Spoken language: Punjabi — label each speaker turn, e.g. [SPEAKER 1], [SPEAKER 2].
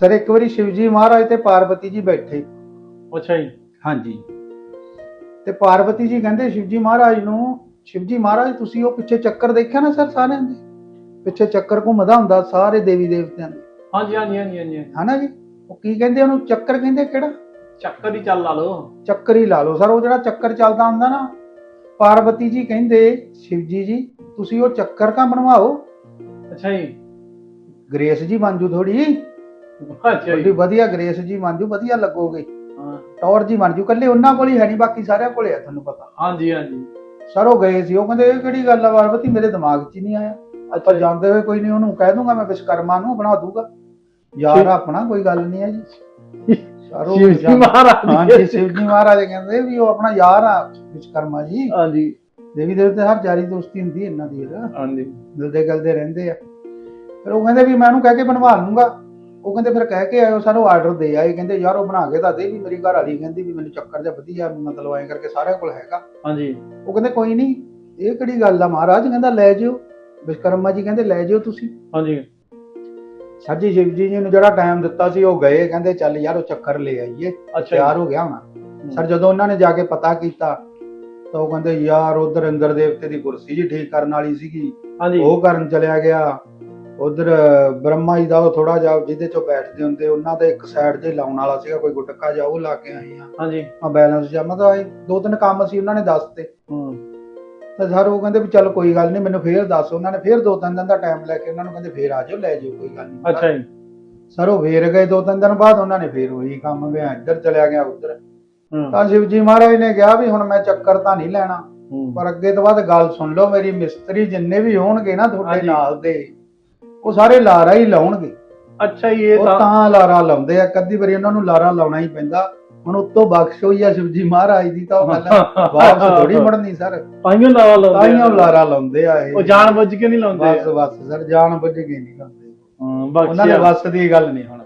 [SPEAKER 1] ਸਰ ਇੱਕ ਵਾਰੀ ਸ਼ਿਵਜੀ ਮਹਾਰਾਜ ਤੇ ਪਾਰਵਤੀ ਜੀ ਬੈਠੇ।
[SPEAKER 2] ਅੱਛਾ ਜੀ।
[SPEAKER 1] ਹਾਂਜੀ। ਤੇ ਪਾਰਵਤੀ ਜੀ ਕਹਿੰਦੇ ਸ਼ਿਵਜੀ ਮਹਾਰਾਜ ਨੂੰ ਸ਼ਿਵਜੀ ਮਹਾਰਾਜ ਤੁਸੀਂ ਉਹ ਪਿੱਛੇ ਚੱਕਰ ਦੇਖਿਆ ਨਾ ਸਰ ਸਾਰਿਆਂ ਦੇ? ਪਿੱਛੇ ਚੱਕਰ ਘੁੰਮਦਾ ਹੁੰਦਾ ਸਾਰੇ ਦੇਵੀ ਦੇਵਤਿਆਂ ਦੇ।
[SPEAKER 2] ਹਾਂਜੀ ਹਾਂਜੀ ਹਾਂਜੀ ਹਾਂਜੀ।
[SPEAKER 1] ਹਨਾ ਜੀ? ਉਹ ਕੀ ਕਹਿੰਦੇ ਉਹਨੂੰ ਚੱਕਰ ਕਹਿੰਦੇ ਕਿਹੜਾ?
[SPEAKER 2] ਚੱਕਰ ਹੀ ਚੱਲ ਲਾ ਲੋ
[SPEAKER 1] ਚੱਕਰ ਹੀ ਲਾ ਲਓ। ਸਰ ਉਹ ਜਿਹੜਾ ਚੱਕਰ ਚੱਲਦਾ ਹੁੰਦਾ ਨਾ ਪਾਰਵਤੀ ਜੀ ਕਹਿੰਦੇ ਸ਼ਿਵਜੀ ਜੀ ਤੁਸੀਂ ਉਹ ਚੱਕਰ ਕਾ ਬਣਵਾਓ।
[SPEAKER 2] ਅੱਛਾ ਜੀ।
[SPEAKER 1] ਗ੍ਰੇਸ ਜੀ ਬਣ ਜੂ ਥੋੜੀ
[SPEAKER 2] ਅੱਛਾ ਜੀ।
[SPEAKER 1] ਵਧੀਆ ਗ੍ਰੇਸ ਜੀ ਬਣ ਜੂ ਵਧੀਆ ਲੱਗੋਗੇ।
[SPEAKER 2] ਹਾਂ,
[SPEAKER 1] ਟੌਰ ਜੀ ਬਣ ਜੂ ਕੱਲੇ ਉਹਨਾਂ ਕੋਲ ਹੀ ਹੈ ਨਹੀਂ ਬਾਕੀ ਸਾਰਿਆਂ ਕੋਲੇ ਆ ਤੁਹਾਨੂੰ ਪਤਾ।
[SPEAKER 2] ਹਾਂਜੀ ਹਾਂਜੀ।
[SPEAKER 1] ਸਰ ਉਹ ਗਏ ਸੀ ਉਹ ਕਹਿੰਦੇ ਇਹ ਕਿਹੜੀ ਗੱਲ ਆ ਪਾਰਵਤੀ ਮੇਰੇ ਦਿਮਾਗ 'ਚ ਹੀ ਨਹੀਂ ਆਇਆ। ਆਪਾਂ ਜਾਂਦੇ ਹੋਏ ਕੋਈ ਨਹੀਂ ਉਹਨੂੰ ਕਹਿ ਦੂੰਗਾ ਮੈਂ ਵਿਸ਼ਕਰਮਾ ਨੂੰ ਬਣਾ ਦੂੰਗਾ। ਯਾਰ ਆਪਣਾ ਕੋਈ ਗੱਲ ਨਹੀਂ ਹੈ ਜੀ। ਸਰ ਉਹ
[SPEAKER 2] ਜੀ ਮਹਾਰਾਜ
[SPEAKER 1] ਹਾਂਜੀ ਸ਼ਿਵ ਜੀ ਮਹਾਰਾਜ ਕਹਿੰਦੇ ਵੀ ਉਹ ਆਪਣਾ ਯਾਰ ਆ ਵਿਸ਼ਕਰਮਾ ਜੀ।
[SPEAKER 2] ਹਾਂਜੀ।
[SPEAKER 1] ਦੇਵੀ ਦੇਵਤੇ ਹਰ ਜਾਰੀ ਦੋਸਤੀ ਹੁੰਦੀ ਇਹਨਾਂ ਦੀ।
[SPEAKER 2] ਹਾਂਜੀ।
[SPEAKER 1] ਮਿਲਦੇ ਗਲਦੇ ਰਹਿੰਦੇ ਆ। ਫਿਰ ਉਹ ਕਹਿੰਦੇ ਵੀ ਮੈਂ ਉਹਨੂੰ ਕਹਿ ਕੇ ਬਣਵਾ ਲੂੰਗਾ ਉਹ ਕਹਿੰਦੇ ਫਿਰ ਕਹਿ ਕੇ ਆਇਓ ਸਾਨੂੰ ਆਰਡਰ ਦੇ ਆਏ। ਕਹਿੰਦੇ ਯਾਰ ਉਹ ਬਣਾ ਕੇ ਤਾਂ ਦੇ ਵੀ ਮੇਰੀ ਘਰ ਵਾਲੀ। ਕਹਿੰਦੀ ਵੀ ਮੈਨੂੰ ਚੱਕਰ ਜਿਹਾ ਵਧੀਆ ਮਤਲਬ ਐਂ ਕਰਕੇ ਸਾਰਿਆਂ ਕੋਲ ਹੈਗਾ।
[SPEAKER 2] ਹਾਂਜੀ।
[SPEAKER 1] ਉਹ ਕਹਿੰਦੇ ਕੋਈ ਨਹੀਂ ਇਹ ਕਿਹੜੀ ਗੱਲ ਆ ਮਹਾਰਾਜ? ਕਹਿੰਦਾ ਲੈ ਜਿਓ। ਵਿਸ਼ਕਰਮਾ ਜੀ ਕਹਿੰਦੇ ਲੈ ਜਿਓ ਤੁਸੀਂ।
[SPEAKER 2] ਹਾਂਜੀ।
[SPEAKER 1] ਸਰ ਜੀ ਸ਼ਿਵ ਜੀ ਨੂੰ ਜਿਹੜਾ ਟਾਈਮ ਦਿੱਤਾ ਸੀ ਉਹ ਗਏ। ਕਹਿੰਦੇ ਚੱਲ ਯਾਰ ਉਹ ਚੱਕਰ ਲੈ ਆਈਏ। ਤਿਆਰ। ਹੋ ਗਿਆ ਹੋਣਾ ਸਰ ਜਦੋਂ ਉਹਨਾਂ ਨੇ ਜਾ ਕੇ ਪਤਾ ਕੀਤਾ ਤਾਂ ਉਹ ਕਹਿੰਦੇ ਯਾਰ ਉਧਰ ਇੰਦਰ ਦੇਵਤੇ ਦੀ ਕੁਰਸੀ ਜੀ ਠੀਕ ਕਰਨ ਵਾਲੀ ਸੀਗੀ।
[SPEAKER 2] ਹਾਂਜੀ।
[SPEAKER 1] ਉਹ ਕਰਨ ਚਲਿਆ ਗਿਆ। ਉਧਰ ਬ੍ਰਹਮਾ ਜੀ ਦਾ ਉਹ ਥੋੜਾ ਜਿਹਾ ਜਿਹਦੇ ਚੋਂ ਬੈਠਦੇ ਹੁੰਦੇ ਉਹਨਾਂ ਦੇ ਇੱਕ ਸਾਈਡ ਤੇ ਲਾਉਣ ਵਾਲਾ ਸੀਗਾ ਕੋਈ ਗੁਟਕਾ ਜਾ ਉਹ ਲਾ ਕੇ ਆਏ ਆ।
[SPEAKER 2] ਹਾਂਜੀ।
[SPEAKER 1] ਆ ਬੈਲੈਂਸ ਜਾਂ ਮਤਲਬ ਇਹ ਦੋ ਤਿੰਨ ਕੰਮ ਸੀ ਉਹਨਾਂ ਨੇ ਦੱਸਤੇ।
[SPEAKER 2] ਹੂੰ।
[SPEAKER 1] ਤਾਂ ਸਰ ਉਹ ਕਹਿੰਦੇ ਵੀ ਚੱਲ ਕੋਈ ਗੱਲ ਨਹੀਂ ਮੈਨੂੰ ਫੇਰ ਦੱਸ ਉਹਨਾਂ ਨੇ ਫੇਰ ਦੋ ਤਿੰਨ ਦਿਨ ਦਾ ਟਾਈਮ ਲੈ ਕੇ ਉਹਨਾਂ ਨੂੰ ਕਹਿੰਦੇ ਫੇਰ ਆ ਜਾਓ ਲੈ ਜਾਓ ਕੋਈ ਗੱਲ ਨਹੀਂ
[SPEAKER 2] ਅੱਛਾ ਜੀ।
[SPEAKER 1] ਸਰ ਉਹ ਫੇਰ ਗਏ ਦੋ ਤਿੰਨ ਦਿਨ ਬਾਅਦ ਉਹਨਾਂ ਨੇ ਫੇਰ ਉਹੀ ਕੰਮ ਗਿਆ ਇੱਧਰ ਚਲਿਆ ਗਿਆ ਉੱਧਰ।
[SPEAKER 2] ਹੂੰ।
[SPEAKER 1] ਤਾਂ ਸ਼ਿਵਜੀ ਮਹਾਰਾਜ ਨੇ ਕਿਹਾ ਵੀ ਹੁਣ ਮੈਂ ਚੱਕਰ ਤਾਂ ਨਹੀਂ ਲੈਣਾ ਪਰ ਅੱਗੇ ਤੋਂ ਬਾਅਦ ਗੱਲ ਸੁਣ ਲਓ ਮੇਰੀ ਮਿਸਤਰੀ ਜਿੰਨੇ ਵੀ ਹੋਣਗੇ ਨਾ ਤੁਹਾਡੇ। ਨਾਲ ਦੇ ਉਹ ਸਾਰੇ ਲਾਰਾ ਹੀ ਲਾਉਣਗੇ।
[SPEAKER 2] ਅੱਛਾ ਜੀ ਇਹ
[SPEAKER 1] ਉਹ
[SPEAKER 2] ਤਾਂ
[SPEAKER 1] ਤਾਂ ਲਾਰਾ ਲਾਉਂਦੇ ਆ। ਕਦੀ ਵਾਰੀ ਉਹਨਾਂ ਨੂੰ ਲਾਰਾ ਲਾਉਣਾ ਹੀ ਪੈਂਦਾ। ਹੁਣ ਉੱਤੋਂ ਬਖਸ਼ ਹੋਈ ਆ ਸ਼ਿਵਜੀ ਮਹਾਰਾਜ ਦੀ ਤਾਂ ਉਹ ਗੱਲ ਵਾਪਸ ਥੋੜੀ ਮੁੜਨੀ ਸਰ।
[SPEAKER 2] ਤਾਈਓ ਲਾਵਾ ਲਾਉਂਦੇ
[SPEAKER 1] ਤਾਈਆਂ
[SPEAKER 2] ਆ।
[SPEAKER 1] ਲਾਰਾ ਲਾਉਂਦੇ ਆ ਇਹ।
[SPEAKER 2] ਉਹ ਜਾਣ ਬੁੱਝ ਕੇ ਨਹੀਂ ਲਾਉਂਦੇ।
[SPEAKER 1] ਬਸ ਬਸ ਸਰ ਜਾਣ ਬੁੱਝ ਕੇ ਨਹੀਂ ਲਾਉਂਦੇ।
[SPEAKER 2] ਹਾਂ
[SPEAKER 1] ਉਹਨਾਂ ਦੇ
[SPEAKER 2] ਬਖਸ਼ਿਆ
[SPEAKER 1] ਵੱਸ ਦੀ ਗੱਲ ਨਹੀਂ ਹੁਣ।